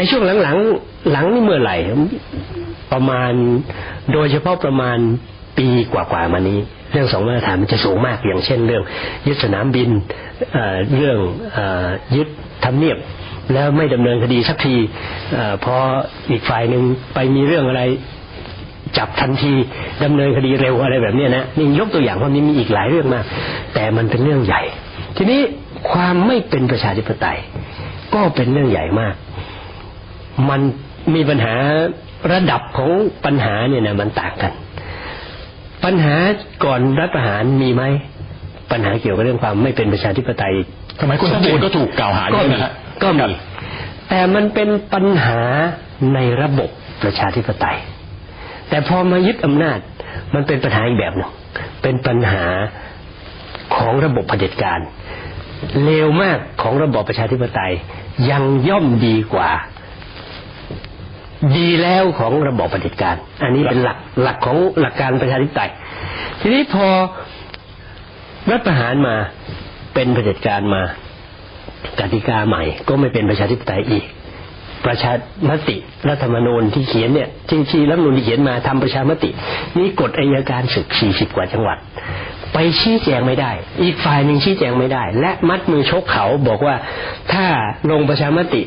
ในช่วงหลังๆหลังนี่เมื่อไหร่ ประมาณโดยเฉพาะประมาณปีกว่าๆมานี้ เรื่องสองมาตรฐานมันจะสูงมากอย่างเช่น เรื่อง ยึดสนามบินเเรื่องอยึดทำเนียบแล้วไม่ดำเนินคดีสักทีเอพออีกฝ่ายหนึ่งไปมีเรื่องอะไรจับทันทีดำเนินคดีเร็วอะไรแบบนี้นะนี่ยกตัวอย่างว่าะนี้มีอีกหลายเรื่องมาก แต่มันเป็นเรื่องใหญ่ ทีนี้ความไม่เป็นประชาธิปไตย ก็เป็นเรื่องใหญ่มาก มันมีปัญหาระดับของปัญหาเนี่ยนะมันต่างกัน ปัญหาก่อนรัฐประหารมีไหมปัญหาเกี่ยวกับเรื่องความไม่เป็นประชาธิปไตยสมัยคุณทักษิณก็ถูกกล่าวหาก็ด้วยมีนะฮะก็ครัมีบแต่มันเป็นปัญหาในระบบประชาธิปไตย แต่พอมายึดอำนาจมันเป็นปัญหาอีกแบบหนึ่งเป็นปัญหาของระบบเผด็จการเลวมากของระบบประชาธิปไตยยังย่อมดีกว่า ดีแล้วของระบอบเผด็จการ อันนี้เป็นหลักหลักของหลักการประชาธิปไตย ทีนี้พอรัฐประหารมาเป็นเผด็จการมากติกาใหม่ ก็ไม่เป็นประชาธิปไตยอีก ประชามติรัฐธรรมนูญที่เขียนเนี่ยจริงๆรัฐมนูญที่เขียนมาทำประชามติ นี่กฎอัยการศึก40 กว่าจังหวัด ไปชี้แจงไม่ได้ อีกฝ่ายหนึ่งชี้แจงไม่ได้ และมัดมือชกเขาบอกว่าถ้าลงประชามติ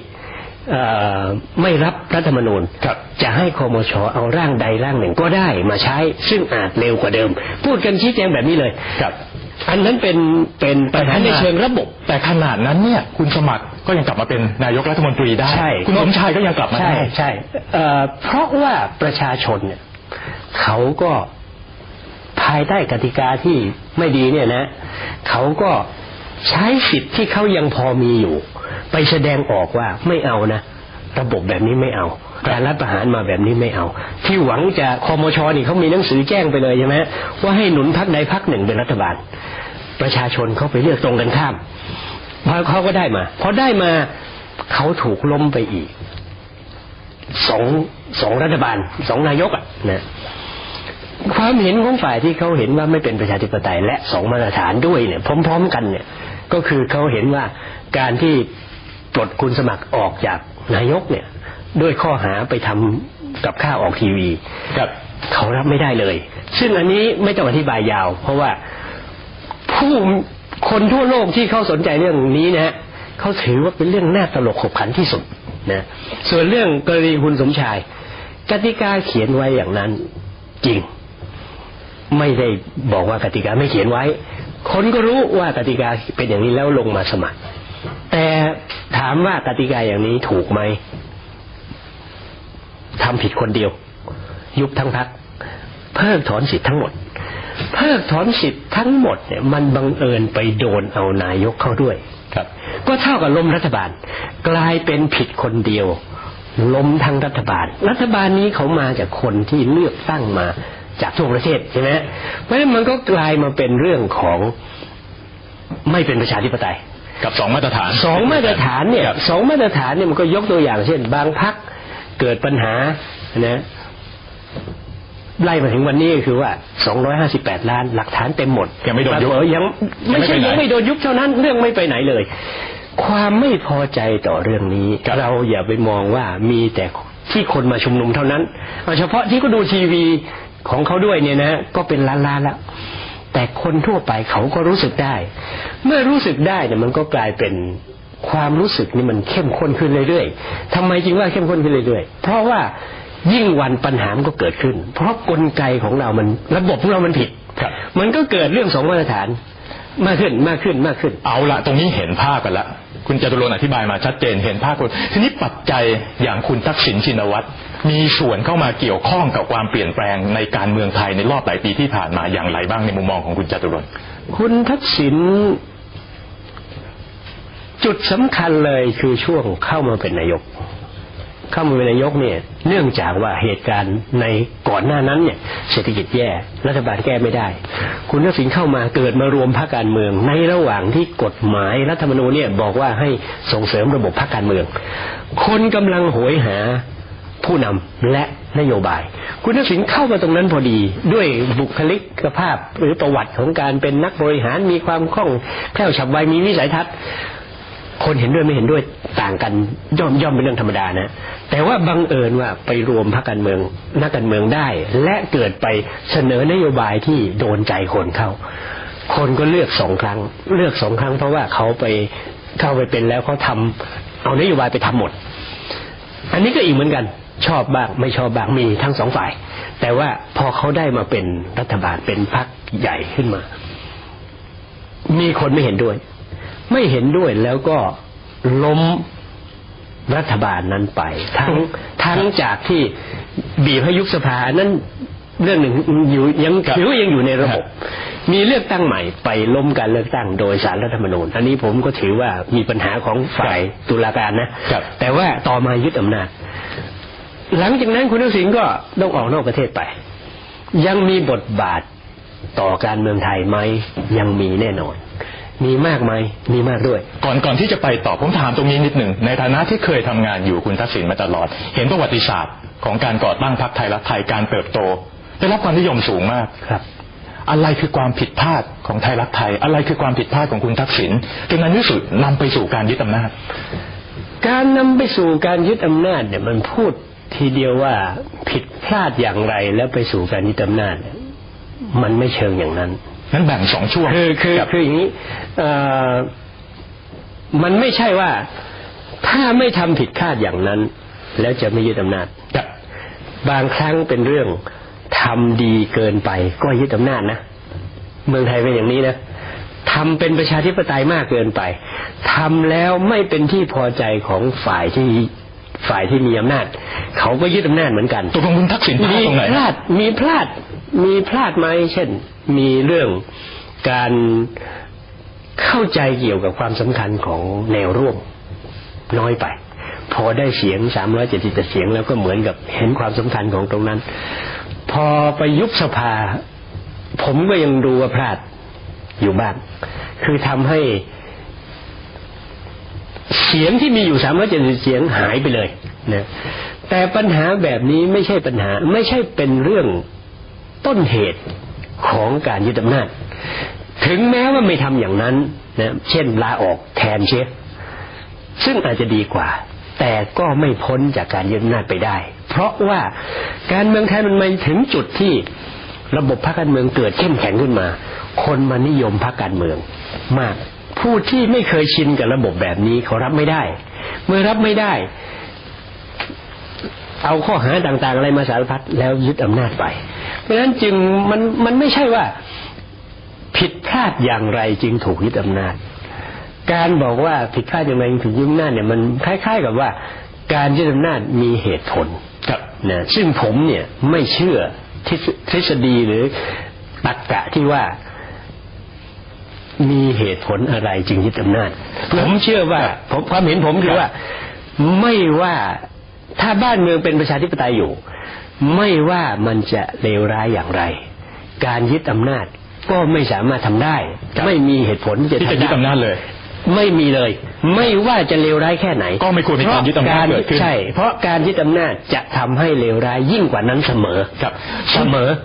ไม่รับรัฐธรรมนูญครับจะให้คอมชเอาร่างใดร่างหนึ่งก็ได้มาใช้ ซึ่งอาจเร็วกว่าเดิม พูดกันชี้แจงแบบนี้เลยครับอันนั้นเป็นเป็นปัญหาในเชิงระบบ แต่ขนาดนั้นเนี่ย คุณสมัครก็ยังกลับมาเป็นนายกรัฐมนตรีได้ใช่คุณสมชายก็ยังกลับมาใช่ได้ ใช่เอ่อเพราะว่าประชาชนเนี่ยเขาก็ภายใต้กติกาที่ไม่ดีเนี่ยนะ เขาก็ใช้สิทธิ์ที่เขายังพอมีอยู่ ไปแสดงออกว่าไม่เอานะระบบแบบนี้ไม่เอา การรัฐประหารมาแบบนี้ไม่เอา ที่หวังจะคอมชนี่เขามีหนังสือแจ้งไปเลยใช่ไหมว่าให้หนุนพักใดพักหนึ่งเป็นรัฐบาล ประชาชนเขาไปเลือกตรงกันข้ามพอเขาก็ได้มาพอได้มาเขาถูกล้มไปอีกสองสองรัฐบาลสองนายกอะนะความเห็นของฝ่ายที่เขาเห็นว่าไม่เป็นประชาธิปไตยและสองมาตรฐานด้วยเนี่ยพร้อม ๆ กันเนี่ย ก็คือเขาเห็นว่าการที่ ปลดคุณสมัครออกจากนายกเนี่ย ด้วยข้อหาไปทำกับข้าวออกทีวีครับเขารับไม่ได้เลย ซึ่งอันนี้ไม่ต้องอธิบายยาว เพราะว่าผู้คนทั่วโลกที่เขาสนใจเรื่องนี้นะฮะเขาถือว่าเป็นเรื่องน่าตลกขบขันที่สุดนะส่วนเรื่องกรณีคุณสมชายกติกาเขียนไว้อย่างนั้นจริง ไม่ได้บอกว่ากติกาไม่เขียนไว้ คนก็รู้ว่ากติกาเป็นอย่างนี้แล้วลงมาสมัครแต่ถามว่ากติกาอย่างนี้ถูกไหมทำผิดคนเดียว ยุบทั้งพักเพิกถอนสิทธิ์ทั้งหมด เพิกถอนสิทธิ์ทั้งหมดเนี่ย มันบังเอิญไปโดนเอานายกเข้าด้วย ครับ ก็เท่ากับล้มรัฐบาล กลายเป็นผิดคนเดียวล้มทั้งรัฐบาล รัฐบาลนี้เขามาจากคนที่เลือกตั้งมาจากทั่วประเทศใช่ไหมเพราะฉะนั้นมันก็กลายมาเป็นเรื่องของไม่เป็นประชาธิปไตย กับสองมาตรฐานสองมาตรฐานเนี่ยครับสองมาตรฐานเนี่ยมันก็ยกตัวอย่างเช่น บางพักเกิดปัญหานะไล่มาถึงวันนี้ก็คือว่า 258 ล้านหลักฐานเต็มหมด ยังไม่โดนยุบปรากฏว่ายังไม่ใช่ยังไม่ไปไหนยังไม่โดนยุบเท่านั้นเรื่องไม่ไปไหนเลย ความไม่พอใจต่อเรื่องนี้ครับเราอย่าไปมองว่ามีแต่ที่คนมาชุมนุมเท่านั้นเอาเฉพาะที่ก็ดูทีวีของเขาด้วยเนี่ยนะ ก็เป็นล้านๆแล้ว แต่คนทั่วไปเขาก็รู้สึกได้ เมื่อรู้สึกได้เนี่ยมันก็กลายเป็นความรู้สึกนี่มันเข้มข้นขึ้นเรื่อยๆทำไมจึงว่าเข้มข้นขึ้นเรื่อยๆ เพราะว่ายิ่งวันปัญหามันก็เกิดขึ้น เพราะกลไกของเรามันระบบของเรามันผิดครับมันก็เกิดเรื่องสองมาตรฐานมากขึ้นมากขึ้นมากขึ้น เอาละตรงนี้เห็นภาพกันละคุณจตุรนต์อธิบายมาชัดเจนเห็นภาพคนทีนี้ปัจจัยอย่างคุณทักษิณชินวัตร มีส่วนเข้ามาเกี่ยวข้องกับความเปลี่ยนแปลงในการเมืองไทยในรอบหลายปีที่ผ่านมาอย่างไรบ้างในมุมมองของคุณจตุรนคุณทักษิณจุดสำคัญเลยคือช่วงเข้ามาเป็นนายก เข้ามาเป็นนายกเนี่ย เนื่องจากว่าเหตุการณ์ในก่อนหน้านั้นเนี่ย เศรษฐกิจแย่รัฐบาลแก้ไม่ได้ คุณทักษิณเข้ามาเกิดมารวมพรรคการเมือง ในระหว่างที่กฎหมายรัฐธรรมนูญเนี่ยบอกว่าให้ส่งเสริมระบบพรรคการเมือง คนกำลังโหยหา ผู้นำและนโยบาย คุณทักษิณเข้ามาตรงนั้นพอดี ด้วยบุคลิกภาพหรือประวัติของการเป็นนักบริหารมีความคล่องแคล่วฉับไวมีวิสัยทัศน์ คนเห็นด้วยไม่เห็นด้วยต่างกันย่อมย่อมเป็นเรื่องธรรมดานะ แต่ว่าบังเอิญว่าไปรวมพรรคการเมืองนักการเมืองได้ และเกิดไปเสนอนโยบายที่โดนใจคนเข้า คนก็เลือกสองครั้ง เลือกสองครั้งเพราะว่าเขาไปเข้าไปเป็นแล้วเขาทำเอานโยบายไปทำหมด อันนี้ก็อีกเหมือนกัน ชอบบ้างไม่ชอบบ้างมีทั้งสองฝ่าย แต่ว่าพอเขาได้มาเป็นรัฐบาลเป็นพรรคใหญ่ขึ้นมา มีคนไม่เห็นด้วย ไม่เห็นด้วยแล้วก็ล้มรัฐบาลนั้นไป ทั้งทั้งจากที่บีบให้ยุบสภานั้นเรื่องหนึ่งอยู่ยังครับถือว่ายังอยู่ในระบบครับมีเลือกตั้งใหม่ไปล้มการเลือกตั้งโดยสารรัฐธรรมนูญ อันนี้ผมก็ถือว่ามีปัญหาของฝ่ายตุลาการนะครับแต่ว่าต่อมายึดอำนาจ หลังจากนั้นคุณทักษิณก็ต้องออกนอกประเทศไป ยังมีบทบาทต่อการเมืองไทยไหมยังมีแน่นอน มีมากไหมมีมากด้วย ก่อนก่อนที่จะไปต่อผมถามตรงนี้นิดหนึ่งในฐานะที่เคยทำงานอยู่คุณทักษิณมาตลอด เห็นประวัติศาสตร์ของการก่อตั้งพรรคไทยรักไทยการเติบโต ได้รับความนิยมสูงมากครับ อะไรคือความผิดพลาดของไทยรักไทย อะไรคือความผิดพลาดของคุณทักษิณจนในที่สุดนำไปสู่การยึดอำนาจ การนำไปสู่การยึดอำนาจเนี่ยมันพูด ทีเดียวว่าผิดพลาดอย่างไรแล้วไปสู่การยึดอำนาจเนี่ยมันไม่เชิงอย่างนั้นนั้นแบ่งสองช่วงคือคือรับคืออย่างนี้เอ่อมันไม่ใช่ว่าถ้าไม่ทำผิดคาดอย่างนั้น แล้วจะไม่ยึดอำนาจครับบางครั้งเป็นเรื่องทำดีเกินไปก็ยึดอำนาจนะเมืองไทยเป็นอย่างนี้นะทำเป็นประชาธิปไตยมากเกินไปทำแล้วไม่เป็นที่พอใจของฝ่ายที่ ฝ่ายที่มีอำนาจ เขาก็ยึดอำนาจเหมือนกันตกลงคุณทักษิณพลาดมีตรงไหนพลาดมีพลาดมีพลาดไหมเช่น มีเรื่องการเข้าใจเกี่ยวกับความสำคัญของแนวร่วมน้อยไป พอได้เสียงสามร้อยเจ็ดสิบเสียงแล้วก็เหมือนกับเห็นความสำคัญของตรงนั้น พอไปยุบสภา ผมก็ยังดูว่าพลาดอยู่บ้างคือทำให้เสียงที่มีอยู่สามร้อยเจ็ดสิบเสียงหายไปเลยนะแต่ปัญหาแบบนี้ไม่ใช่ปัญหาไม่ใช่เป็นเรื่องต้นเหตุของการยึดอำนาจ ถึงแม้ว่าไม่ทำอย่างนั้นนะเช่นลาออกแทนเชฟซึ่งอาจจะดีกว่า แต่ก็ไม่พ้นจากการยึดอำนาจไปได้ เพราะว่าการเมืองไทยมันมาถึงจุดที่ระบบพรรคการเมืองเกิดเข้มแข็งขึ้นมา คนมานิยมพรรคการเมืองมาก ผู้ที่ไม่เคยชินกับระบบแบบนี้เขารับไม่ได้ เมื่อรับไม่ได้ เอาข้อหาต่างๆ อะไรมาสารพัดแล้วยึดอำนาจไป เพราะฉะนั้นจึงมันมันไม่ใช่ว่าผิดพลาดอย่างไรจึงถูกยึดอำนาจ การบอกว่าผิดพลาดอย่างไรจึงยึดอำนาจเนี่ยมันคล้าย ๆ กับว่า การยึดอำนาจมีเหตุผลครับนะซึ่งผมเนี่ยไม่เชื่อทฤษทฤษฎีหรือตรรกะที่ว่า มีเหตุผลอะไรจึงยึดอำนาจ ผมเชื่อว่าผมความเห็นผมคือว่า ไม่ว่าถ้าบ้านเมืองเป็นประชาธิปไตยอยู่ ไม่ว่ามันจะเลวร้ายอย่างไร การยึดอำนาจก็ไม่สามารถทำได้ครับไม่มีเหตุผลที่จะที่จะทำยึดได้อำนาจเลย ไม่มีเลย ไม่ว่าจะเลวร้ายแค่ไหน ก็ไม่ควรมีการยึดอำนาจเกิดขึ้นใช่ เพราะการยึดอำนาจจะทำให้เลวร้ายยิ่งกว่านั้นเสมอครับเสมอ